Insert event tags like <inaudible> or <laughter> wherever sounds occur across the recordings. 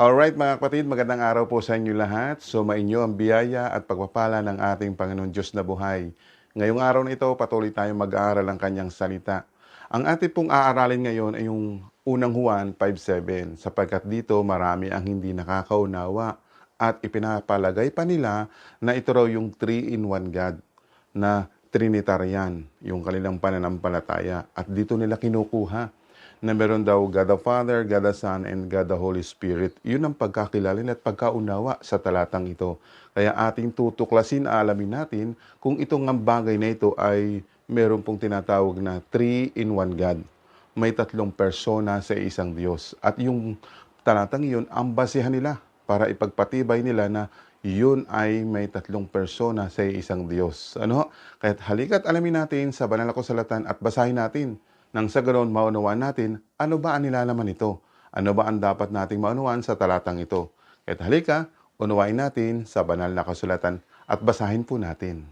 Alright mga kapatid, magandang araw po sa inyo lahat. So mainyo ang biyaya at pagpapala ng ating Panginoon Diyos na buhay. Ngayong araw na ito, patuloy tayong mag-aaral ang kanyang salita. Ang ating pong aaralin ngayon ay yung unang Juan 5.7 sapagkat dito marami ang hindi nakakaunawa at ipinapalagay pa nila na ito raw yung 3-in-1 God na Trinitarian, yung kanilang pananampalataya. At dito nila kinukuha na meron daw God the Father, God the Son, and God the Holy Spirit. Yun ang pagkakilala at pagkaunawa sa talatang ito. Kaya ating tutuklasin, alamin natin kung itong ang bagay na ito ay meron pong tinatawag na three-in-one God. May tatlong persona sa isang Diyos. At yung talatang yun, ang basehan nila para ipagpatibay nila na yun ay may tatlong persona sa isang Diyos. Ano? Kahit halika't alamin natin sa banal na kasulatan at basahin natin nang sa ganoon maunawaan natin ano ba ang nilalaman nito? Ano ba ang dapat nating maunawaan sa talatang ito? Kahit halika, unawain natin sa banal na kasulatan at basahin po natin.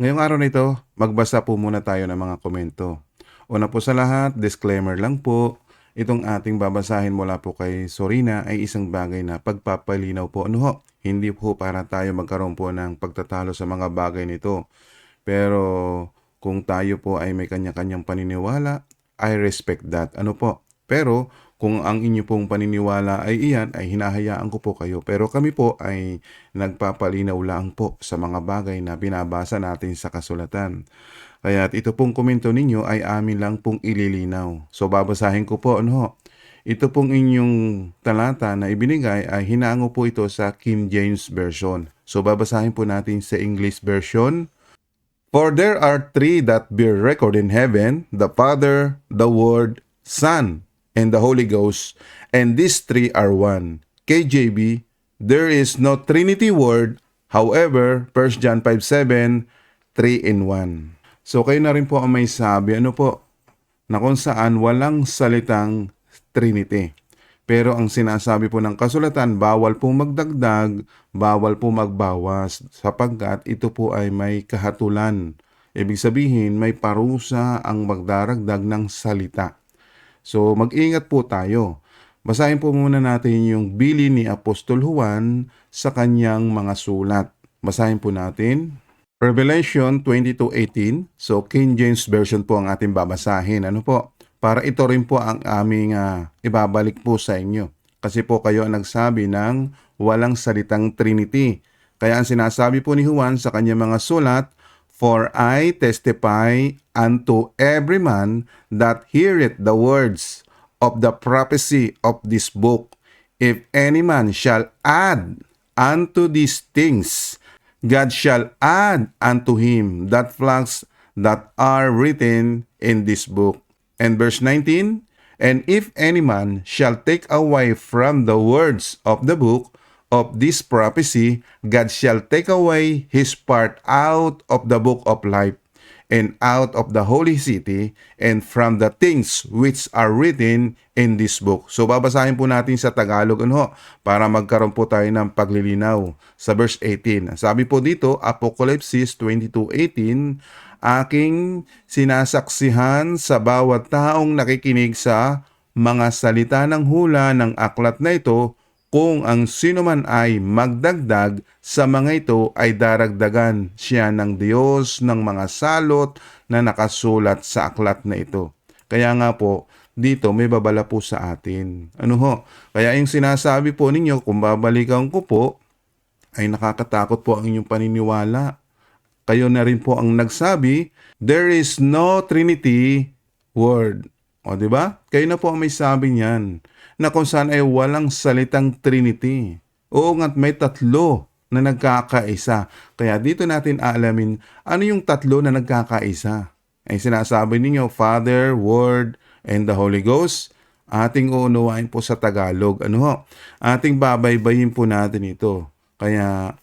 Ngayong araw na ito, magbasa po muna tayo ng mga komento. Una po sa lahat, disclaimer lang po, itong ating babasahin mula po kay Sorina ay isang bagay na pagpapalinaw po. Ano ho? Hindi po para tayo magkaroon po ng pagtatalo sa mga bagay nito. Pero kung tayo po ay may kanya-kanyang paniniwala, I respect that. Ano po? Pero kung ang inyo pong paniniwala ay iyan, ay hinahayaan ko po kayo. Pero kami po ay nagpapalinaw lang po sa mga bagay na binabasa natin sa kasulatan. Kaya ito pong komento ninyo ay amin lang pong ililinaw. So babasahin ko po ano. Ito pong inyong talata na ibinigay ay hinaango po ito sa King James Version. So babasahin po natin sa English Version. For there are three that bear record in heaven, the Father, the Word, Son, and the Holy Ghost, and these three are one. KJB, there is no Trinity word, however, 1 John 5.7, 3 in 1. So kayo na rin po ang may sabi, ano po, na kung saan walang salitang Trinity. Pero ang sinasabi po ng kasulatan, bawal po magdagdag, bawal po magbawas, sapagkat ito po ay may kahatulan. Ibig sabihin, may parusa ang magdaragdag ng salita. So mag-ingat po tayo. Basahin po muna natin yung bili ni Apostol Juan sa kanyang mga sulat. Basahin po natin. Revelation 22.18. So King James Version po ang ating babasahin. Ano po? Para ito rin po ang aming ah, ibabalik po sa inyo. Kasi po kayo ang nagsabi ng walang salitang Trinity. Kaya ang sinasabi po ni Juan sa kanyang mga sulat, For I testify unto every man that heareth the words of the prophecy of this book. If any man shall add unto these things, God shall add unto him that flags that are written in this book. And verse 19, And if any man shall take away from the words of the book of this prophecy, God shall take away his part out of the book of life, and out of the holy city, and from the things which are written in this book. So babasahin po natin sa Tagalog ano, para magkaroon po tayo ng paglilinaw sa verse 18. Sabi po dito, Apocalypse 22:18, aking sinasaksihan sa bawat taong nakikinig sa mga salita ng hula ng aklat na ito kung ang sino man ay magdagdag sa mga ito ay daragdagan siya ng Diyos ng mga salot na nakasulat sa aklat na ito. Kaya nga po, dito may babala po sa atin. Ano ho? Kaya yung sinasabi po ninyo, kung babalikan ko po, ay nakakatakot po ang inyong paniniwala. Kayo na rin po ang nagsabi, there is no Trinity word. O, di ba? Kayo na po ang may sabi niyan na kung saan ay walang salitang Trinity. Oo nga't may tatlo na nagkakaisa. Kaya dito natin aalamin ano yung tatlo na nagkakaisa. Ay sinasabi ninyo, Father, Word, and the Holy Ghost. Ating uunawain po sa Tagalog. Ano ho? Ating babaybayin po natin ito. Kaya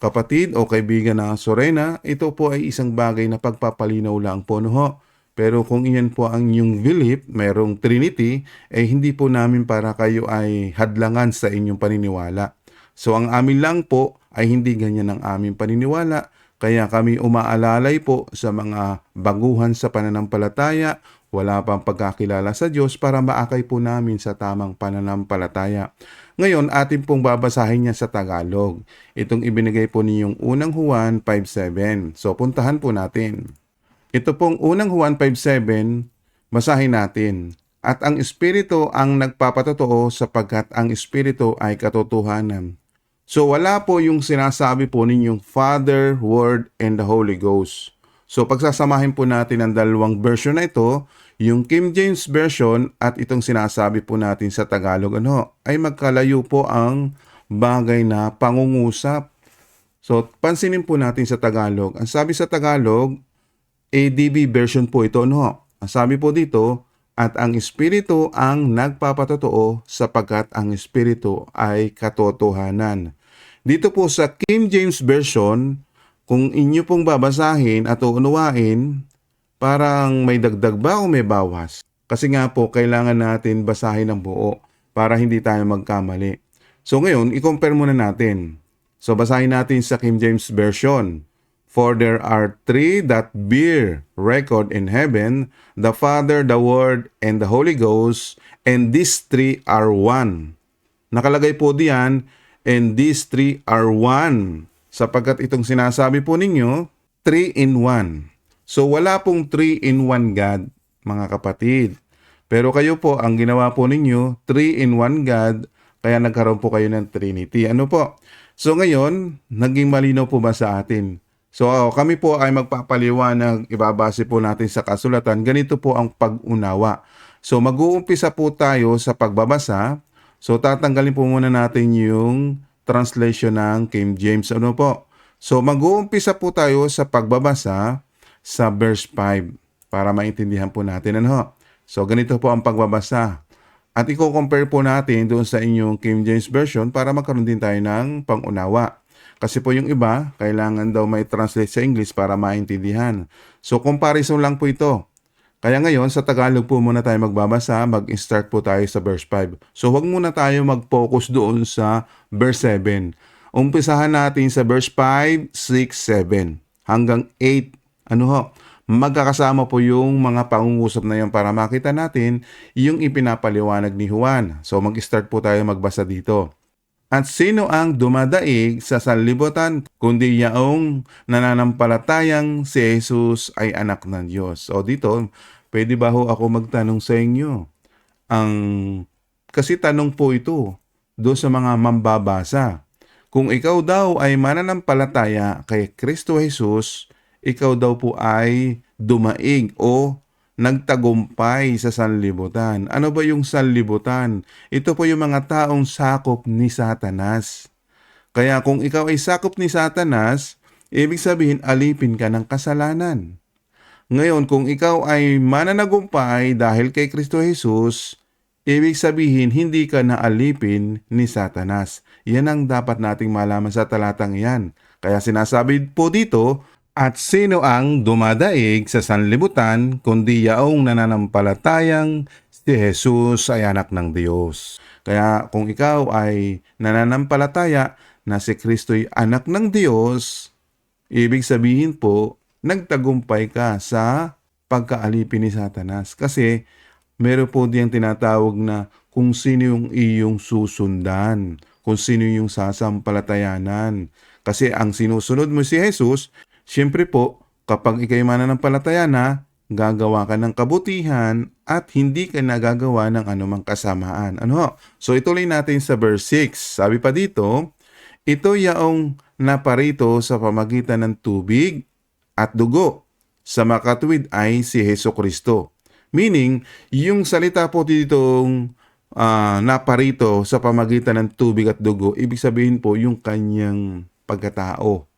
kapatid o kaibigan na Sorena, ito po ay isang bagay na pagpapalinaw lang po. Ano ho? Pero kung iyan po ang inyong belief, mayroong Trinity, eh hindi po namin para kayo ay hadlangan sa inyong paniniwala. So ang amin lang po ay hindi ganyan ang aming paniniwala. Kaya kami umaalalay po sa mga baguhan sa pananampalataya, wala pang pagkakilala sa Diyos para maakay po namin sa tamang pananampalataya. Ngayon, atin pong babasahin niya sa Tagalog. Itong ibinigay po ninyong unang Juan 5.7. So, puntahan po natin. Ito pong unang Juan 5.7, basahin natin. At ang Espiritu ang nagpapatotoo sapagkat ang Espiritu ay katotohanan. So wala po yung sinasabi po ninyong Father, Word, and the Holy Ghost. So pagsasamahin po natin ang dalawang version na ito, yung King James Version at itong sinasabi po natin sa Tagalog, ano, ay magkalayo po ang bagay na pangungusap. So pansinin po natin sa Tagalog. Ang sabi sa Tagalog, ADB version po ito, no? Ang sabi po dito, at ang Espiritu ang nagpapatotoo sapagkat ang Espiritu ay katotohanan. Dito po sa King James Version, kung inyo pong babasahin at uunawain, parang may dagdag ba o may bawas? Kasi nga po, kailangan natin basahin ang buo para hindi tayo magkamali. So ngayon, i-compare muna natin. So basahin natin sa King James Version. For there are three that bear record in heaven, the Father, the Word, and the Holy Ghost, and these three are one. Nakalagay po diyan, and these three are one. Sapagkat itong sinasabi po ninyo, three in one. So wala pong three in one God, mga kapatid. Pero kayo po, ang ginawa po ninyo, three in one God, kaya nagkaroon po kayo ng Trinity. Ano po? So ngayon, naging malinaw po ba sa atin? So kami po ay magpapaliwanag, ibabase po natin sa kasulatan. Ganito po ang pag-unawa. So mag-uumpisa po tayo sa pagbabasa. So tatanggalin po muna natin yung translation ng King James. Ano po? So mag-uumpisa po tayo sa pagbabasa sa verse 5 para maintindihan po natin. Ano? So ganito po ang pagbabasa. At i-compare po natin doon sa inyong King James Version para magkaroon din tayo ng pangunawa. Kasi po yung iba, kailangan daw may translate sa English para maintindihan. So comparison lang po ito. Kaya ngayon, sa Tagalog po muna tayo magbabasa, mag-start po tayo sa verse 5. So huwag muna tayo mag-focus doon sa verse 7. Umpisahan natin sa verse 5, 6, 7 hanggang 8. Ano ho? Magkakasama po yung mga pangungusap na yan para makita natin yung ipinapaliwanag ni Juan. So mag-start po tayo magbasa dito. At sino ang dumadaig sa sanlibutan kundi yaong nananampalatayang si Jesus ay anak ng Diyos? O dito, pwede ba ho ako magtanong sa inyo? Ang kasi tanong po ito do sa mga mambabasa. Kung ikaw daw ay mananampalataya kay Kristo Jesus, ikaw daw po ay dumaig o nagtagumpay sa sanlibutan. Ano ba yung sanlibutan? Ito po yung mga taong sakop ni Satanas. Kaya kung ikaw ay sakop ni Satanas, ibig sabihin alipin ka ng kasalanan. Ngayon, kung ikaw ay mananagumpay dahil kay Kristo Jesus, ibig sabihin hindi ka naalipin ni Satanas. Yan ang dapat nating malaman sa talatang iyan. Kaya sinasabi po dito, at sino ang dumadaig sa sanlibutan kundi yaong nananampalatayang si Jesus ay anak ng Diyos. Kaya kung ikaw ay nananampalataya na si Kristo'y anak ng Diyos, ibig sabihin po, nagtagumpay ka sa pagkaalipin ni Satanas. Kasi meron po diyang tinatawag na kung sino yung iyong susundan, kung sino yung sasampalatayanan. Kasi ang sinusunod mo si Jesus, Siyempre po, kapag ikay mananampalataya na, gagawa ka ng kabutihan at hindi ka nagagawa ng anumang kasamaan. Ano? So ituloy natin sa verse 6. Sabi pa dito, ito yaong naparito sa pamagitan ng tubig at dugo. Sa makatuwid ay si Heso Kristo. Meaning, yung salita po ditong uh, naparito sa pamagitan ng tubig at dugo, ibig sabihin po yung kanyang pagkatao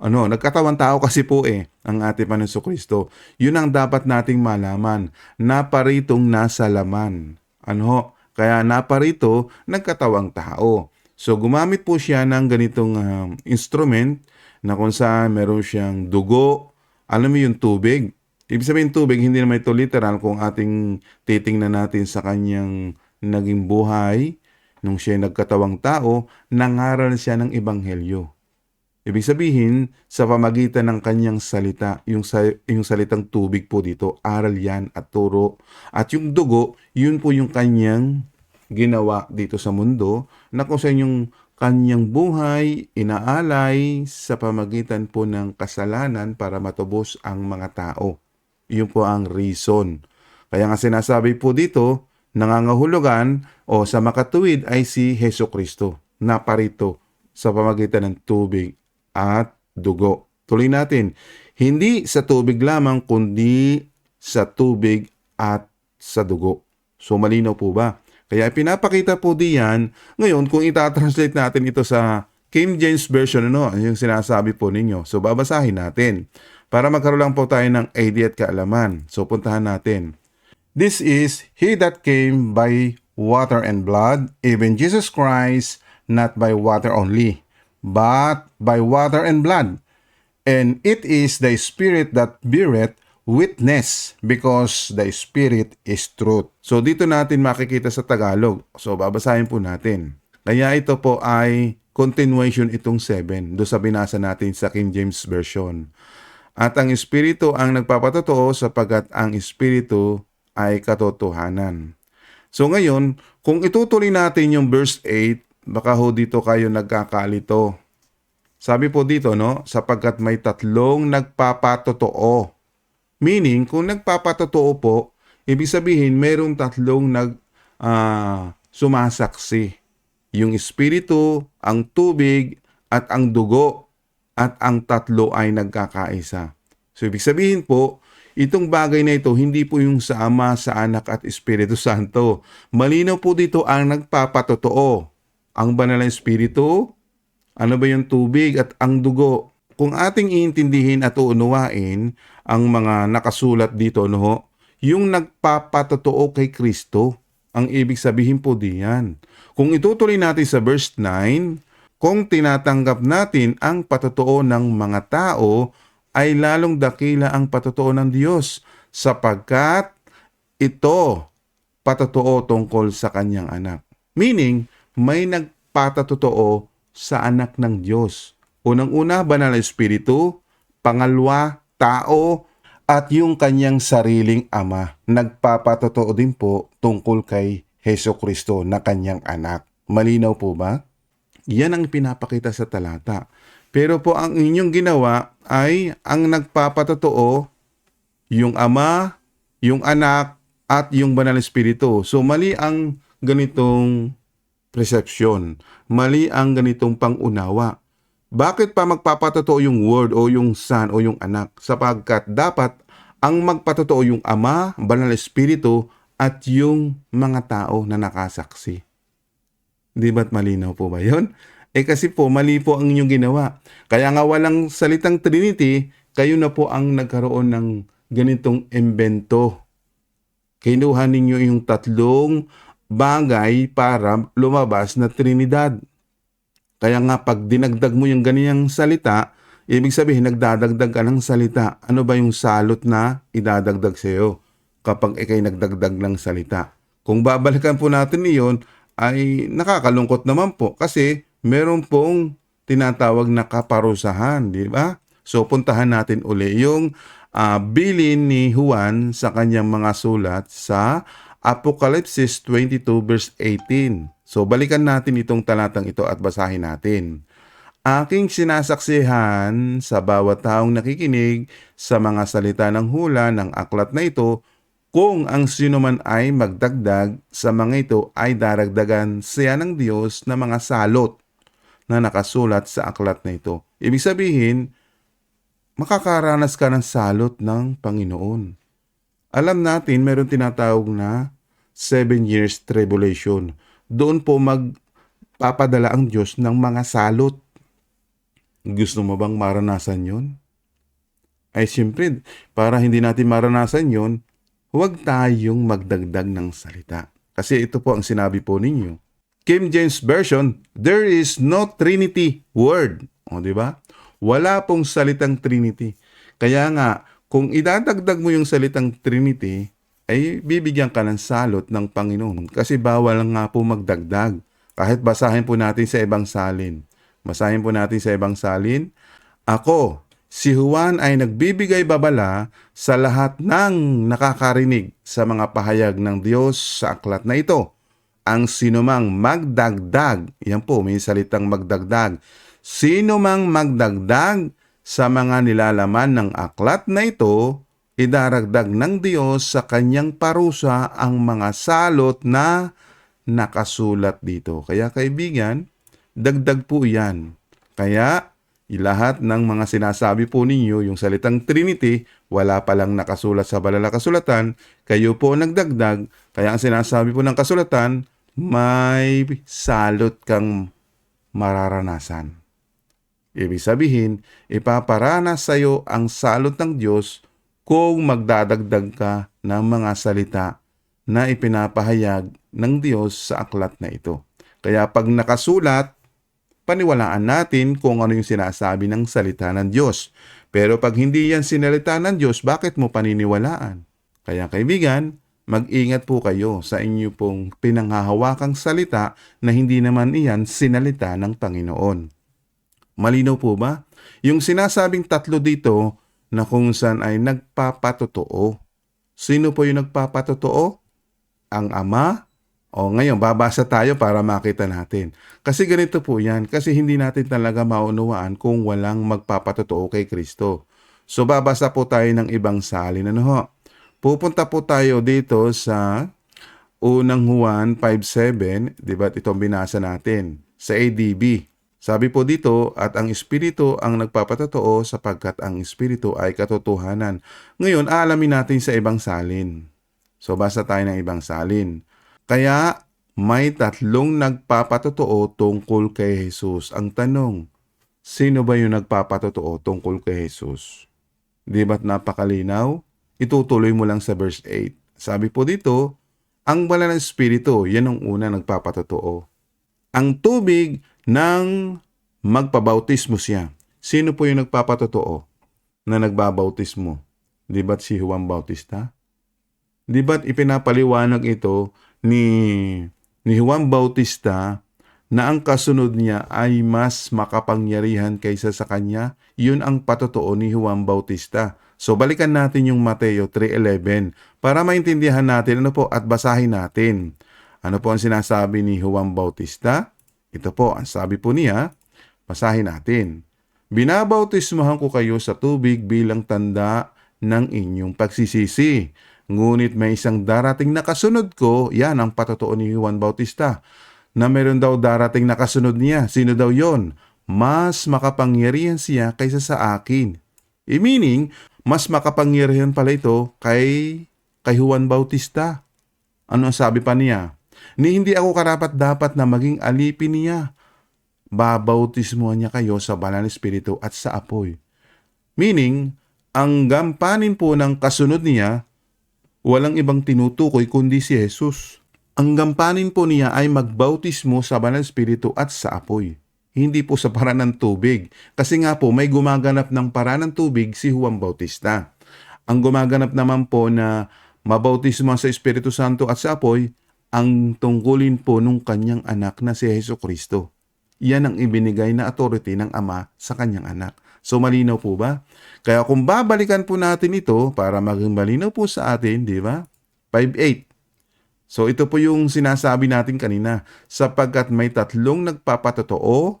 ano, nagkatawan tao kasi po eh, ang ating Panginoon Kristo. Yun ang dapat nating malaman. Naparitong nasa laman. Ano, kaya naparito, nagkatawang tao. So gumamit po siya ng ganitong uh, instrument na kung saan meron siyang dugo, alam mo yung tubig. Ibig sabihin tubig, hindi naman ito literal kung ating titingnan natin sa kanyang naging buhay, nung siya nagkatawang tao, nangaral siya ng ebanghelyo. Ibig sabihin, sa pamagitan ng kanyang salita, yung, sa, yung salitang tubig po dito, aral yan at turo. At yung dugo, yun po yung kanyang ginawa dito sa mundo na kung saan yung kanyang buhay inaalay sa pamagitan po ng kasalanan para matubos ang mga tao. Yun po ang reason. Kaya nga sinasabi po dito, nangangahulugan o sa makatuwid ay si Heso Kristo na parito sa pamagitan ng tubig at dugo. Tuloy natin, hindi sa tubig lamang kundi sa tubig at sa dugo. So malinaw po ba? Kaya pinapakita po diyan, ngayon kung itatranslate natin ito sa King James Version, ano, yung sinasabi po ninyo. So babasahin natin para magkaroon lang po tayo ng idea at kaalaman. So puntahan natin. This is he that came by water and blood, even Jesus Christ, not by water only, but by water and blood. And it is the Spirit that beareth witness, because the Spirit is truth. So dito natin makikita sa Tagalog. So babasahin po natin. Kaya ito po ay continuation itong 7 do sa binasa natin sa King James Version. At ang Espiritu ang nagpapatotoo sapagkat ang Espiritu ay katotohanan. So ngayon, kung itutuloy natin yung verse 8, baka ho dito kayo nagkakalito. Sabi po dito, no, sapagkat may tatlong nagpapatotoo. Meaning, kung nagpapatotoo po, ibig sabihin merong tatlong nag ah, sumasaksi. Yung espiritu, ang tubig, at ang dugo, at ang tatlo ay nagkakaisa. So, ibig sabihin po, itong bagay na ito, hindi po yung sa Ama, sa Anak at Espiritu Santo. Malinaw po dito ang nagpapatotoo. Ang banal na Espiritu, ano ba yung tubig at ang dugo? Kung ating iintindihin at uunawain ang mga nakasulat dito, no, yung nagpapatotoo kay Kristo, ang ibig sabihin po diyan. Kung itutuloy natin sa verse 9, kung tinatanggap natin ang patotoo ng mga tao, ay lalong dakila ang patotoo ng Diyos sapagkat ito patotoo tungkol sa kanyang anak. Meaning, may nagpatatotoo sa anak ng Diyos. Unang-una, banal na espiritu. Pangalawa, tao. At yung kanyang sariling ama. Nagpapatotoo din po tungkol kay Heso Kristo na kanyang anak. Malinaw po ba? Yan ang pinapakita sa talata. Pero po ang inyong ginawa ay ang nagpapatotoo yung ama, yung anak, at yung banal na espiritu. So mali ang ganitong perception. Mali ang ganitong pangunawa. Bakit pa magpapatotoo yung word o yung son o yung anak? Sapagkat dapat ang magpatotoo yung ama, banal na espiritu, at yung mga tao na nakasaksi. Di ba't malinaw po ba yun? <laughs> Eh kasi po, mali po ang inyong ginawa. Kaya nga walang salitang Trinity, kayo na po ang nagkaroon ng ganitong imbento. Kinuha ninyo yung tatlong bagay para lumabas na Trinidad. Kaya nga pag dinagdag mo yung ganiyang salita, ibig sabihin nagdadagdag ka ng salita. Ano ba yung salot na idadagdag sa iyo kapag ikay nagdagdag ng salita? Kung babalikan po natin iyon, ay nakakalungkot naman po kasi meron pong tinatawag na kaparusahan, di ba? So puntahan natin uli yung ah, bilin ni Juan sa kanyang mga sulat sa Apokalipsis 22 verse 18. So balikan natin itong talatang ito at basahin natin. Aking sinasaksihan sa bawat taong nakikinig sa mga salita ng hula ng aklat na ito kung ang sino man ay magdagdag sa mga ito ay daragdagan siya ng Diyos na mga salot na nakasulat sa aklat na ito. Ibig sabihin, makakaranas ka ng salot ng Panginoon. Alam natin, meron tinatawag na seven years tribulation. Doon po magpapadala ang Diyos ng mga salot. Gusto mo bang maranasan yon? Ay siyempre, para hindi natin maranasan yon, huwag tayong magdagdag ng salita. Kasi ito po ang sinabi po ninyo. King James Version, there is no Trinity word. O, di ba? Wala pong salitang Trinity. Kaya nga, kung idadagdag mo yung salitang Trinity, ay bibigyan ka ng salot ng Panginoon. Kasi bawal nga po magdagdag. Kahit basahin po natin sa ibang salin. Basahin po natin sa ibang salin. Ako, si Juan ay nagbibigay babala sa lahat ng nakakarinig sa mga pahayag ng Diyos sa aklat na ito. Ang sinumang magdagdag, yan po, may salitang magdagdag. Sino mang magdagdag sa mga nilalaman ng aklat na ito, idaragdag ng Diyos sa kanyang parusa ang mga salot na nakasulat dito. Kaya kaibigan, dagdag po yan. Kaya lahat ng mga sinasabi po ninyo, yung salitang Trinity, wala palang nakasulat sa banal na kasulatan, kayo po nagdagdag, kaya ang sinasabi po ng kasulatan, may salot kang mararanasan. Ibig sabihin, ipaparanas sa iyo ang salot ng Diyos kung magdadagdag ka ng mga salita na ipinapahayag ng Diyos sa aklat na ito. Kaya pag nakasulat, paniwalaan natin kung ano yung sinasabi ng salita ng Diyos. Pero pag hindi yan sinalita ng Diyos, bakit mo paniniwalaan? Kaya kaibigan, mag-ingat po kayo sa inyo pong pinanghahawakang salita na hindi naman iyan sinalita ng Panginoon. Malinaw po ba? Yung sinasabing tatlo dito na kung saan ay nagpapatotoo. Sino po yung nagpapatotoo? Ang Ama, o ngayon, babasa tayo para makita natin. Kasi ganito po yan. Kasi hindi natin talaga maunawaan kung walang magpapatotoo kay Kristo. So, babasa po tayo ng ibang salin. Ano ho? Pupunta po tayo dito sa unang Juan 5.7. Diba? Itong binasa natin. Sa ADB. Sabi po dito, at ang Espiritu ang nagpapatotoo sapagkat ang Espiritu ay katotohanan. Ngayon, aalamin natin sa ibang salin. So, basa tayo ng ibang salin. Kaya may tatlong nagpapatotoo tungkol kay Jesus. Ang tanong, sino ba yung nagpapatotoo tungkol kay Jesus? Di ba't napakalinaw? Itutuloy mo lang sa verse 8. Sabi po dito, ang banal ng Espiritu, yan ang una nagpapatotoo. Ang tubig ng magpabautismo siya. Sino po yung nagpapatotoo na nagbabautismo? Di ba't si Juan Bautista? Di ba't ipinapaliwanag ito ni, ni Juan Bautista na ang kasunod niya ay mas makapangyarihan kaysa sa kanya, yun ang patotoo ni Juan Bautista. So balikan natin yung Mateo 3.11 para maintindihan natin ano po at basahin natin. Ano po ang sinasabi ni Juan Bautista? Ito po, ang sabi po niya, basahin natin. Binabautismohan ko kayo sa tubig bilang tanda ng inyong pagsisisi. Ngunit may isang darating na kasunod ko, yan ang patotoo ni Juan Bautista, na meron daw darating na kasunod niya. Sino daw yon? Mas makapangyarihan siya kaysa sa akin. I meaning, mas makapangyarihan pala ito kay, kay Juan Bautista. Ano ang sabi pa niya? Ni hindi ako karapat dapat na maging alipin niya. Babautismuhan niya kayo sa banal na espiritu at sa apoy. Meaning, ang gampanin po ng kasunod niya Walang ibang tinutukoy kundi si Jesus. Ang gampanin po niya ay magbautismo sa banal spiritu at sa apoy. Hindi po sa paraan ng tubig. Kasi nga po may gumaganap ng paraan ng tubig si Juan Bautista. Ang gumaganap naman po na mabautismo sa Espiritu Santo at sa apoy, ang tungkulin po nung kanyang anak na si Yesu Kristo. Yan ang ibinigay na authority ng Ama sa kanyang anak. So malinaw po ba? Kaya kung babalikan po natin ito para maging malinaw po sa atin, di ba? 5.8. So ito po yung sinasabi natin kanina. Sapagkat may tatlong nagpapatotoo,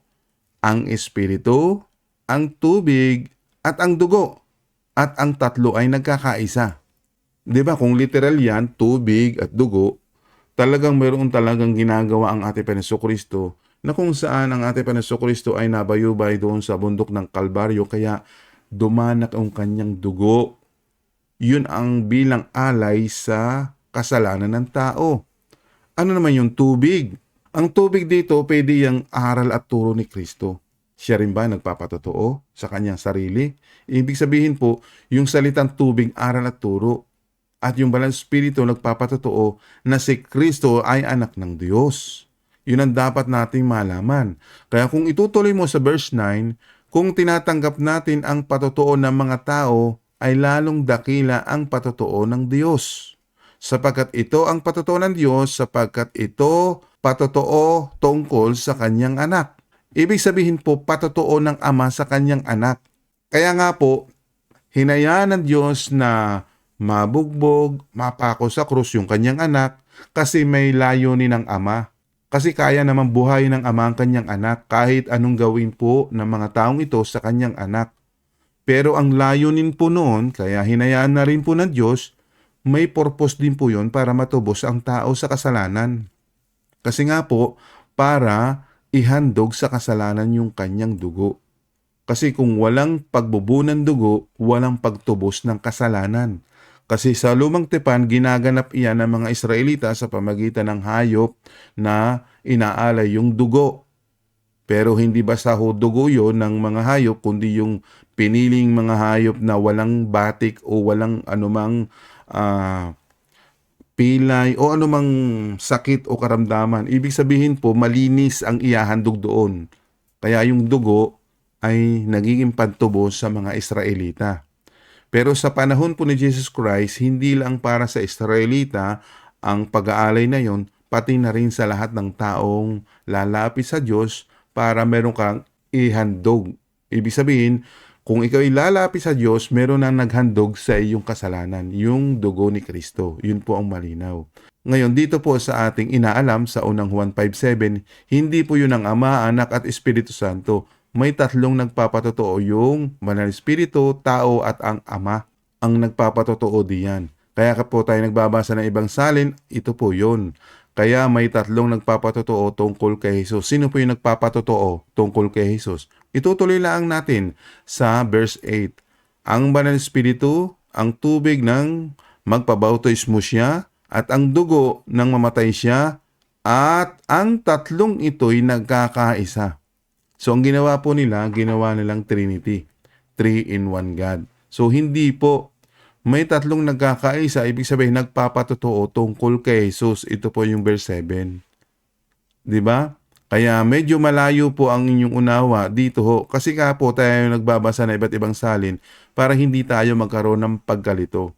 ang Espiritu, ang tubig, at ang dugo. At ang tatlo ay nagkakaisa. Di ba? Kung literal yan, tubig at dugo, talagang mayroon talagang ginagawa ang ating Panginoon na kung saan ang ating Panginoon ay nabayubay doon sa bundok ng Kalbaryo kaya dumanak ang kanyang dugo. Yun ang bilang alay sa kasalanan ng tao. Ano naman yung tubig? Ang tubig dito pwede yung aral at turo ni Kristo. Siya rin ba nagpapatotoo sa kanyang sarili? Ibig sabihin po, yung salitang tubig, aral at turo. At yung balang spirito nagpapatotoo na si Kristo ay anak ng Diyos. Yun ang dapat nating malaman. Kaya kung itutuloy mo sa verse 9, kung tinatanggap natin ang patotoo ng mga tao, ay lalong dakila ang patotoo ng Diyos. Sapagkat ito ang patotoo ng Diyos, sapagkat ito patotoo tungkol sa kanyang anak. Ibig sabihin po, patotoo ng ama sa kanyang anak. Kaya nga po, hinayaan ng Diyos na mabugbog, mapako sa krus yung kanyang anak kasi may layunin ng ama. Kasi kaya naman buhayin ng ama ang kanyang anak kahit anong gawin po ng mga taong ito sa kanyang anak. Pero ang layunin po noon, kaya hinayaan na rin po ng Diyos, may purpose din po yon para matubos ang tao sa kasalanan. Kasi nga po, para ihandog sa kasalanan yung kanyang dugo. Kasi kung walang pagbubu ng dugo, walang pagtubos ng kasalanan. Kasi sa lumang tipan, ginaganap iyan ng mga Israelita sa pamagitan ng hayop na inaalay yung dugo. Pero hindi basta ho dugo yun ng mga hayop, kundi yung piniling mga hayop na walang batik o walang anumang ah, pilay o anumang sakit o karamdaman. Ibig sabihin po, malinis ang iyahandog doon. Kaya yung dugo ay nagiging pantubos sa mga Israelita. Pero sa panahon po ni Jesus Christ, hindi lang para sa Israelita ang pag-aalay na yon, pati na rin sa lahat ng taong lalapit sa Diyos para meron kang ihandog. Ibig sabihin, kung ikaw ay lalapit sa Diyos, meron na naghandog sa iyong kasalanan, yung dugo ni Kristo. Yun po ang malinaw. Ngayon, dito po sa ating inaalam sa unang Juan 5.7, hindi po yun ang Ama, Anak at Espiritu Santo. May tatlong nagpapatotoo yung Banal Espiritu, Tao at ang Ama ang nagpapatotoo diyan. Kaya po tayo nagbabasa ng ibang salin, ito po yun. Kaya may tatlong nagpapatotoo tungkol kay Jesus. Sino po yung nagpapatotoo tungkol kay Jesus? Itutuloy lang natin sa verse 8. Ang banal espiritu, ang tubig ng magpabautismo siya, at ang dugo ng mamatay siya, at ang tatlong ito'y nagkakaisa. So ang ginawa po nila, ginawa nilang Trinity. Three in one God. So hindi po may tatlong nagkakaisa, ibig sabihin nagpapatotoo tungkol kay Jesus. Ito po yung verse 7. 'Di ba? Kaya medyo malayo po ang inyong unawa dito ho. Kasi nga po tayo nagbabasa na iba't ibang salin para hindi tayo magkaroon ng pagkalito.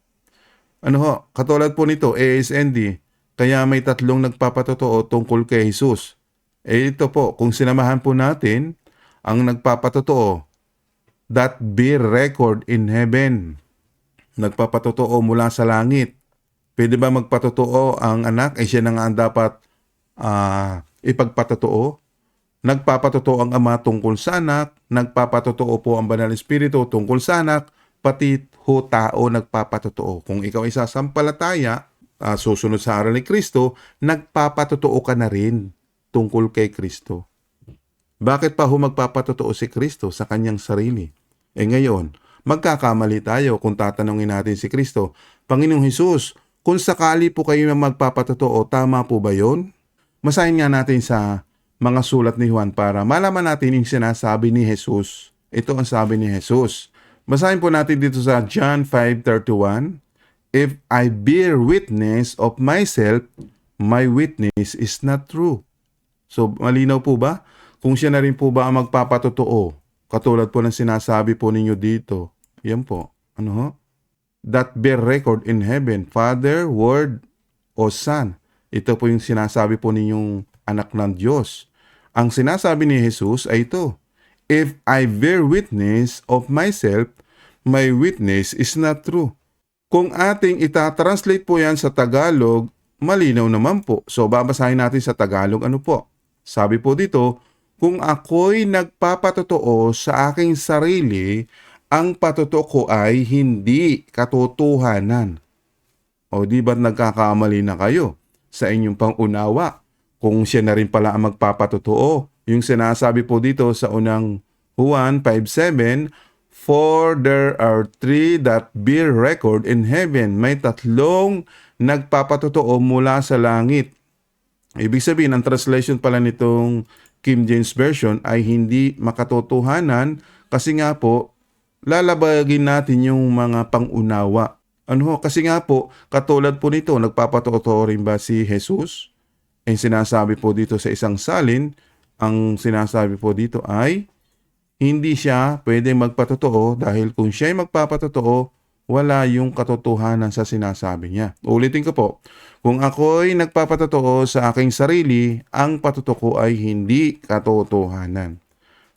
Ano ho, katulad po nito, ASND, kaya may tatlong nagpapatotoo tungkol kay Jesus. Eh ito po, kung sinamahan po natin ang nagpapatotoo, that bear record in heaven. Nagpapatotoo mula sa langit. Pwede ba magpatotoo ang anak? Eh siya na nga ang dapat ah, ipagpatotoo. Nagpapatotoo ang ama tungkol sa anak, nagpapatotoo po ang banal espiritu tungkol sa anak, pati ho tao nagpapatotoo. Kung ikaw ay sasampalataya, ah, susunod sa aral ni Kristo, nagpapatotoo ka na rin tungkol kay Kristo. Bakit pa ho magpapatotoo si Kristo sa kanyang sarili? Eh ngayon, magkakamali tayo kung tatanungin natin si Kristo, Panginoong Hesus, kung sakali po kayo na magpapatotoo, tama po ba yon? Masahin nga natin sa mga sulat ni Juan para malaman natin yung sinasabi ni Jesus. Ito ang sabi ni Jesus. Basahin po natin dito sa John 5.31. If I bear witness of myself, my witness is not true. So, malinaw po ba? Kung siya na rin po ba ang magpapatotoo, katulad po ng sinasabi po ninyo dito, yan po, ano ho? That bear record in heaven, Father, Word, o Son. Ito po yung sinasabi po ninyong anak ng Diyos. Ang sinasabi ni Jesus ay ito, If I bear witness of myself, my witness is not true. Kung ating itatranslate po yan sa Tagalog, malinaw naman po. So babasahin natin sa Tagalog ano po. Sabi po dito, kung ako'y nagpapatotoo sa aking sarili, ang patotoo ko ay hindi katotohanan. O di ba't nagkakamali na kayo sa inyong pangunawa? Kung siya na rin pala ang magpapatotoo. Yung sinasabi po dito sa unang Juan 5.7, For there are three that bear record in heaven. May tatlong nagpapatotoo mula sa langit. Ibig sabihin, ang translation pala nitong Kim James Version ay hindi makatotohanan kasi nga po, lalabagin natin yung mga pangunawa. Ano ho? Kasi nga po, katulad po nito, nagpapatotoo rin ba si Jesus? Ang sinasabi po dito sa isang salin, ang sinasabi po dito ay hindi siya pwedeng magpatotoo dahil kung siya ay magpapatotoo, wala yung katotohanan sa sinasabi niya. Ulitin ko po, kung ako'y nagpapatotoo sa aking sarili, ang patotoo ko ay hindi katotohanan.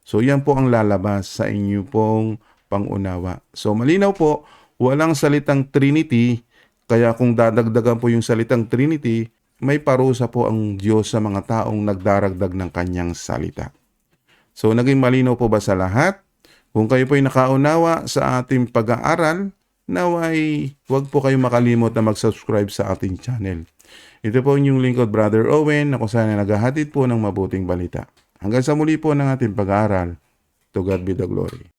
So yan po ang lalabas sa inyo pong pangunawa. So malinaw po, walang salitang Trinity, kaya kung dadagdagan po yung salitang Trinity, may parusa po ang Diyos sa mga taong nagdaragdag ng kanyang salita. So naging malinaw po ba sa lahat? Kung kayo po ay nakaunawa sa ating pag-aaral, naway huwag po kayo makalimot na mag-subscribe sa ating channel. Ito po inyong lingkod, Brother Owen, na kung naghahatid po ng mabuting balita. Hanggang sa muli po ng ating pag-aaral. To God be the glory.